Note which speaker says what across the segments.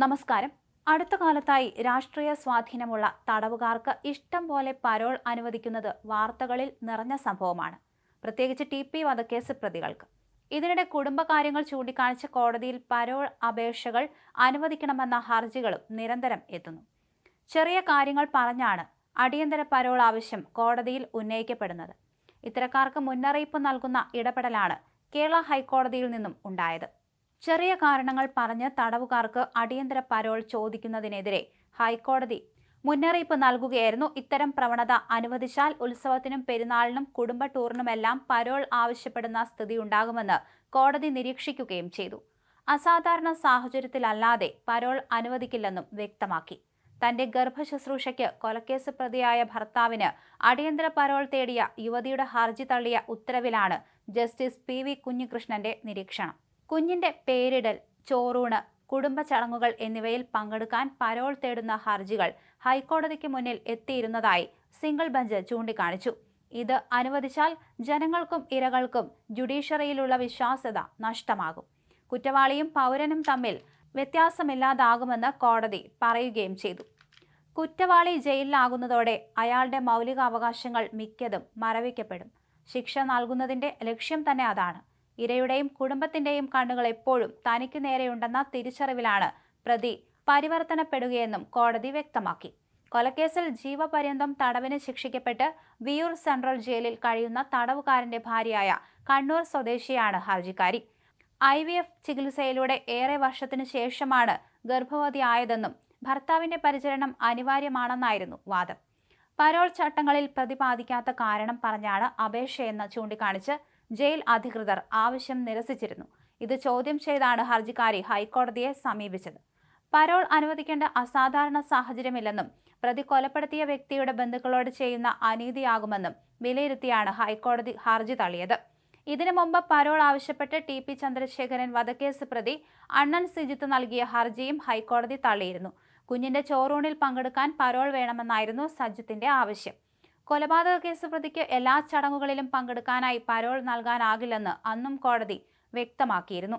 Speaker 1: നമസ്കാരം. അടുത്ത കാലത്തായി രാഷ്ട്രീയ സ്വാധീനമുള്ള തടവുകാർക്ക് ഇഷ്ടം പോലെ പരോൾ അനുവദിക്കുന്നത് വാർത്തകളിൽ നിറഞ്ഞ സംഭവമാണ്. പ്രത്യേകിച്ച് ടി പി വധക്കേസ് പ്രതികൾക്ക്. ഇതിനിടെ കുടുംബകാര്യങ്ങൾ ചൂണ്ടിക്കാണിച്ച് കോടതിയിൽ പരോൾ അപേക്ഷകൾ അനുവദിക്കണമെന്ന ഹർജികളും നിരന്തരം എത്തുന്നു. ചെറിയ കാര്യങ്ങൾ പറഞ്ഞാണ് അടിയന്തര പരോൾ ആവശ്യം കോടതിയിൽ ഉന്നയിക്കപ്പെടുന്നത്. ഇത്തരക്കാർക്ക് മുന്നറിയിപ്പ് നൽകുന്ന ഇടപെടലാണ് കേരള ഹൈക്കോടതിയിൽ നിന്നും ഉണ്ടായത്. ചെറിയ കാരണങ്ങൾ പറഞ്ഞ് തടവുകാർക്ക് അടിയന്തര പരോൾ ചോദിക്കുന്നതിനെതിരെ ഹൈക്കോടതി മുന്നറിയിപ്പ് നൽകുകയായിരുന്നു. ഇത്തരം പ്രവണത അനുവദിച്ചാൽ ഉത്സവത്തിനും പെരുന്നാളിനും കുടുംബ ടൂറിനുമെല്ലാം പരോൾ ആവശ്യപ്പെടുന്ന സ്ഥിതി ഉണ്ടാകുമെന്ന് കോടതി നിരീക്ഷിക്കുകയും ചെയ്തു. അസാധാരണ സാഹചര്യത്തിലല്ലാതെ പരോൾ അനുവദിക്കില്ലെന്നും വ്യക്തമാക്കി. തന്റെ ഗർഭശുശ്രൂഷയ്ക്ക് കൊലക്കേസ് പ്രതിയായ ഭർത്താവിന് അടിയന്തര പരോൾ തേടിയ യുവതിയുടെ ഹർജി തള്ളിയ ഉത്തരവിലാണ് ജസ്റ്റിസ് പി വി കുഞ്ഞികൃഷ്ണന്റെ നിരീക്ഷണം. കുഞ്ഞിന്റെ പേരിടൽ ചോറൂണ് കുടുംബ ചടങ്ങുകൾ എന്നിവയിൽ പങ്കെടുക്കാൻ പരോൾ തേടുന്ന ഹർജികൾ ഹൈക്കോടതിക്ക് മുന്നിൽ എത്തിയിരുന്നതായി സിംഗിൾ ബെഞ്ച് ചൂണ്ടിക്കാണിച്ചു. ഇത് അനുവദിച്ചാൽ ജനങ്ങൾക്കും ഇരകൾക്കും ജുഡീഷ്യറിയിലുള്ള വിശ്വാസ്യത നഷ്ടമാകും. കുറ്റവാളിയും പൗരനും തമ്മിൽ വ്യത്യാസമില്ലാതാകുമെന്ന് കോടതി പറയുകയും ചെയ്തു. കുറ്റവാളി ജയിലിലാകുന്നതോടെ അയാളുടെ മൗലികാവകാശങ്ങൾ മിക്കതും മരവിക്കപ്പെടും. ശിക്ഷ നൽകുന്നതിന്റെ ലക്ഷ്യം തന്നെ അതാണ്. ഇരയുടെയും കുടുംബത്തിന്റെയും കണ്ണുകൾ എപ്പോഴും തനിക്ക് നേരെയുണ്ടെന്ന തിരിച്ചറിവിലാണ് പ്രതി പരിവർത്തനപ്പെടുകയെന്നും കോടതി വ്യക്തമാക്കി. കൊലക്കേസിൽ ജീവപര്യന്തം തടവിന് ശിക്ഷിക്കപ്പെട്ട് വിയൂർ സെൻട്രൽ ജയിലിൽ കഴിയുന്ന തടവുകാരന്റെ ഭാര്യയായ കണ്ണൂർ സ്വദേശിയാണ് ഹർജിക്കാരി. ഐ വി എഫ് ചികിത്സയിലൂടെ ഏറെ വർഷത്തിനു ശേഷമാണ് ഗർഭവതിയായതെന്നും ഭർത്താവിന്റെ പരിചരണം അനിവാര്യമാണെന്നായിരുന്നു വാദം. പരോൾ ചട്ടങ്ങളിൽ പ്രതിപാദിക്കാത്ത കാരണം പറഞ്ഞാണ് അപേക്ഷയെന്ന് ചൂണ്ടിക്കാണിച്ച് ജയിൽ അധികൃതർ ആവശ്യം നിരസിച്ചിരുന്നു. ഇത് ചോദ്യം ചെയ്താണ് ഹർജിക്കാരി ഹൈക്കോടതിയെ സമീപിച്ചത്. പരോൾ അനുവദിക്കേണ്ട അസാധാരണ സാഹചര്യമില്ലെന്നും പ്രതി കൊലപ്പെടുത്തിയ വ്യക്തിയുടെ ബന്ധുക്കളോട് ചെയ്യുന്ന അനീതിയാകുമെന്നും വിലയിരുത്തിയാണ് ഹൈക്കോടതി ഹർജി തള്ളിയത്. ഇതിനു മുമ്പ് പരോൾ ആവശ്യപ്പെട്ട് ടി പി ചന്ദ്രശേഖരൻ വധക്കേസ് പ്രതി അണ്ണൻ സിജിത്ത് നൽകിയ ഹർജിയും ഹൈക്കോടതി തള്ളിയിരുന്നു. കുഞ്ഞിന്റെ ചോറൂണിൽ പങ്കെടുക്കാൻ പരോൾ വേണമെന്നായിരുന്നു സജിത്തിന്റെ ആവശ്യം. കൊലപാതക കേസ് പ്രതിക്ക് എല്ലാ ചടങ്ങുകളിലും പങ്കെടുക്കാനായി പരോൾ നൽകാനാകില്ലെന്ന് അന്നും കോടതി വ്യക്തമാക്കിയിരുന്നു.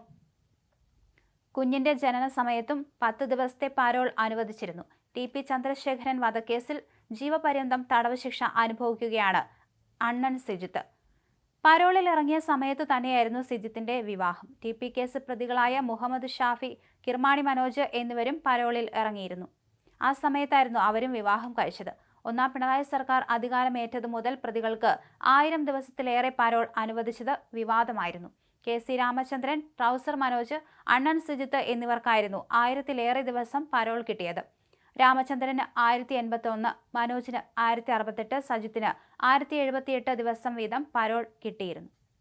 Speaker 1: കുഞ്ഞിന്റെ ജനന സമയത്തും പത്ത് ദിവസത്തെ പരോൾ അനുവദിച്ചിരുന്നു. ടി പി ചന്ദ്രശേഖരൻ വധക്കേസിൽ ജീവപര്യന്തം തടവ് ശിക്ഷ അനുഭവിക്കുകയാണ് അണ്ണൻ സിജിത്ത്. പരോളിൽ ഇറങ്ങിയ സമയത്തു തന്നെയായിരുന്നു സിജിത്തിന്റെ വിവാഹം. ടി പി കേസ് പ്രതികളായ മുഹമ്മദ് ഷാഫി കിർമാണി മനോജ് എന്നിവരും പരോളിൽ ഇറങ്ങിയിരുന്നു. ആ സമയത്തായിരുന്നു അവരും വിവാഹം കഴിച്ചത്. ഒന്നാം പിണറായി സർക്കാർ അധികാരമേറ്റതു മുതൽ പ്രതികൾക്ക് ആയിരം ദിവസത്തിലേറെ പരോൾ അനുവദിച്ചത് വിവാദമായിരുന്നു. K C Ramachandran trouser Manoj Annan Sujith എന്നിവർക്കായിരുന്നു ആയിരത്തിലേറെ ദിവസം പരോൾ കിട്ടിയത്. രാമചന്ദ്രന് ആയിരത്തി എൺപത്തി ഒന്ന് മനോജിന് ആയിരത്തി അറുപത്തെട്ട് സജിത്തിന് ആയിരത്തി എഴുപത്തിയെട്ട് ദിവസം വീതം പരോൾ കിട്ടിയിരുന്നു.